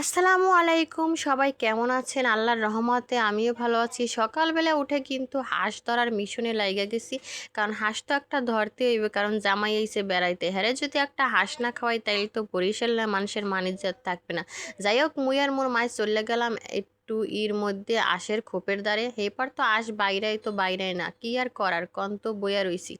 আসসালামু আলাইকুম, সবাই কেমন আছেন? আল্লাহর রহমতে আমিও ভালো আছি। সকালবেলা উঠে কিন্তু হাঁস ধরার মিশনে লাইগা গেছি। কারণ হাঁস তো একটা ধরতে হইবে, কারণ জামাই আইসে বেড়াইতে। হ্যারে যদি একটা হাঁস না খাওয়াই, তাইলে তো বরিশাল না মানুষের মানিজ্জাত থাকবে না। যাই হোক, মুই আর মোর মায় চলে গেলাম একটু ইর মধ্যে আশের খোপের দ্বারে। হেপার তো আশ বাইরাই তো বাইরাই না। কি আর করার? কন তো বইয়া রইছি।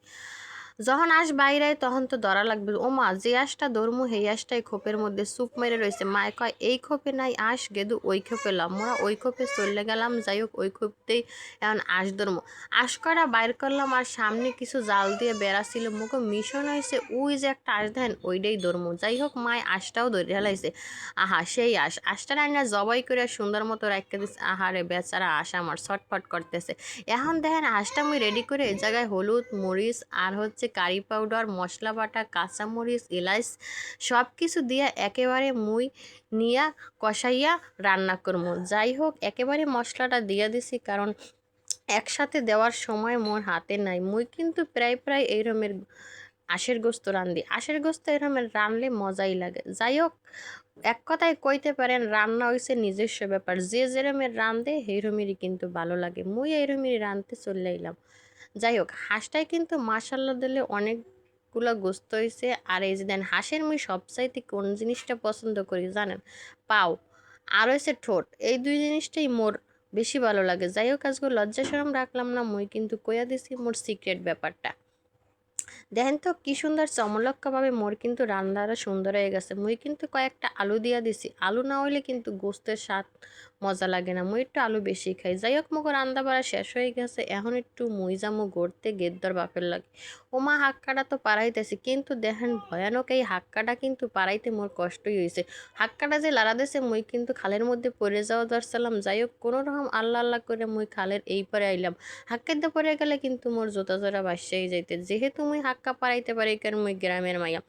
যখন আস বাইরে তখন তো ধরা লাগবে। ও মা যে আঁশটা দরমু সেই আঁশটাই খোপের মধ্যে সুপ মেরে রয়েছে মায় কয়, এই খোপে নাই আঁশ, গেদু, ওই খোপে লাম মোরা ওই খোপে চলে গেলাম, যাই হোক, ওই খোপতেই এখন আঁশ ধরমু। আঁশ করা বাইর করলাম আর সামনে কিছু জাল দিয়ে বেড়া ছিল। মুখে মিশন হয়েছে, ওই যে একটা আঁশ দেন ওইটাই ধরমু। যাই হোক, মায় আঁশটাও ধরে হেলাইছে আহা, সেই আঁশ। আঁশটা রান্না জবাই করে সুন্দর মতো রাখতে দিচ্ছে আহারে বেচারা, আঁশ আমার ছটফট করতেছে। এখন দেখেন, আঁশটা মুই রেডি করে এই জায়গায় হলুদ, মরিচ আর হচ্ছে কারি পাউডার, মশলা বাটা, কাঁচামরিচ, এলাচ সব কিছু দিয়ে একেবারে মুই নিয়া কষাইয়া রান্না করব যাই হোক, একেবারে মশলাটা দিয়ে দিছি কারণ একসাথে দেওয়ার সময় মোর হাতে নাই। মুই কিন্তু প্রায় প্রায় এইরমের আশের গোস্ত রান্ধি। আশের গোস্ত এরমের রানলে মজাই লাগে। যাই হোক, এক কথায় কইতে পারেন, রান্না হইছে নিজস্ব ব্যাপার। যে যেরমের রান্ধে সেইরমেরই কিন্তু ভালো লাগে। মুই এইরমেরই রাঁধতে চলে এলাম যাই হোক হাঁসটাই কিন্তু মাসাল্লা দিলে অনেকগুলো গোস্ত হয়েছে আর এই যে দেন, হাঁসের মুই সবচাইতে কোন জিনিসটা পছন্দ করি জানেন? পাও। আর হয়েছে ঠোঁট। এই দুই জিনিসটাই মোর বেশি ভালো লাগে। যাই হোক আজকে লজ্জা সরম রাখলাম না, মুই কিন্তু কইয়া দিছি মোর সিক্রেট ব্যাপারটা। দেখেন তো, কি সুন্দর চমলক্কাভাবে মোর কিন্তু রান্নাটা সুন্দর হয়ে গেছে। মুই কিন্তু কয়েকটা আলু দিয়া দিছি। আলু না হইলে কিন্তু গোস্তের স্বাদ মজা লাগে না, মুই একটু আলু বেশি খাই। যাই হোক মুখ রান্না বাড়া শেষ হয়ে গেছে, এখন একটু মুই যামু গড়তে গেদ্দর বাপের লাগে। ওমা, হাক্কাটা তো পাড়াইতেছি, কিন্তু দেখেন ভয়ানক এই হাক্কাটা কিন্তু পাড়াইতে মোর কষ্টই হয়েছে হাক্কাটা যে লাড়া দিয়েছে মুই কিন্তু খালের মধ্যে পড়ে যাওয়া দরসালাম যাই হোক কোনো রকম আল্লাহ আল্লাহ করে মুই খালের এই পরে আইলাম। হাক্কাতে পরে গেলে কিন্তু মোর জোতা জোড়া বাসাই যাইতে। যেহেতু মুই হাক্কা পাড়াইতে পারি কারণ মুই গ্রামের মাইয়া।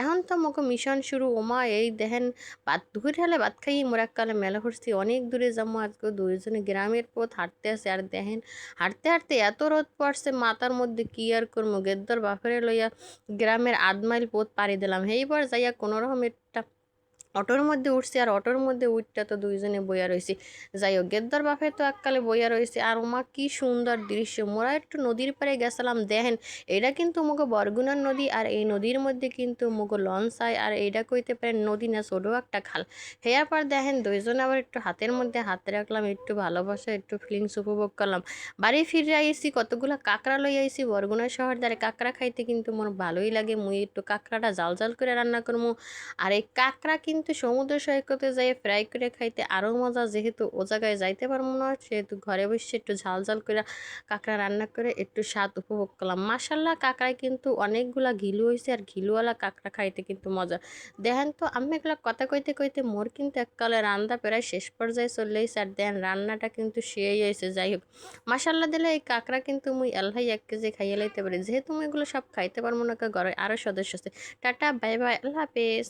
এখন তো মোকে মিশন শুরু। ওমা, এই দেখেন, ভাত ধুয়ে হলে ভাত খাই মোরাক্কালে মেলা করছি, অনেক দূরে যাব আজকে দুইজনে গ্রামের পথ হাঁটতে আসে আর দেখেন হাঁটতে হাঁটতে এত রোদ পড়ছে মাথার মধ্যে কি আর করব গেদ্দর বাপরে লইয়া গ্রামের আধ মাইল পথ পাড়ি দিলাম এইবার যাইয়া কোনো রকম একটা অটোর মধ্যে উঠছি আর অটোর মধ্যে উঠটা তো দুইজনে বইয়া রয়েছি যাই হোক গেদ্দার বাপে তো এককালে বইয়া রয়েছে আর ওমা কি সুন্দর দৃশ্য। মোরা একটু নদীর পাড়ে গেছিলাম, দেখেন। এটা কিন্তু মুগো বরগুনার নদী আর এই নদীর মধ্যে কিন্তু মুগো লঞ্চ আয় আর এইটা কইতে পারেন নদী না, ছোটো একটা খাল। হেয়ার পর দেখেন দুইজনে আবার একটু হাতের মধ্যে হাতে রাখলাম, একটু ভালোবাসা, একটু ফিলিংস উপভোগ করলাম। বাড়ি ফিরে আইসি কতগুলো কাঁকড়া লই আইসি বরগুনা শহর দ্বারে। কাঁকড়া খাইতে কিন্তু মোর ভালোই লাগে। মুই একটু কাঁকড়াটা জাল জাল করে রান্না করব আর এই কাঁকড়া কিন্তু কিন্তু সমুদ্র সৈকতে যাই ফ্রাই করে খাইতে আরও মজা। যেহেতু ও জায়গায় যাইতে পারব না, সেহেতু ঘরে বসে একটু ঝাল ঝাল করে কাঁকড়া রান্না করে একটু স্বাদ উপভোগ করলাম। মাসাল্লাহ কাঁকড়ায় কিন্তু অনেকগুলা ঘিলু হয়েছে আর ঘিলুওয়ালা কাঁকড়া খাইতে কিন্তু মজা। দেখেন তো, আমি এগুলা কথা কইতে কইতে মোর কিন্তু এককালে রান্না প্রায় শেষ পর্যায়ে চলে এসে আর দেন রান্নাটা কিন্তু সেই হয়েছে যাই হোক মাসাল্লাহ দিলে এই কাঁকড়া কিন্তু মুই আল্লাহ এক কেজি খাইয়ে লাইতে পারি। যেহেতু মুই এগুলো সব খাইতে পারব না ঘরে আরও সদস্য আছে। টাটা, বাই বাই, আল্লাহ হাফেজ।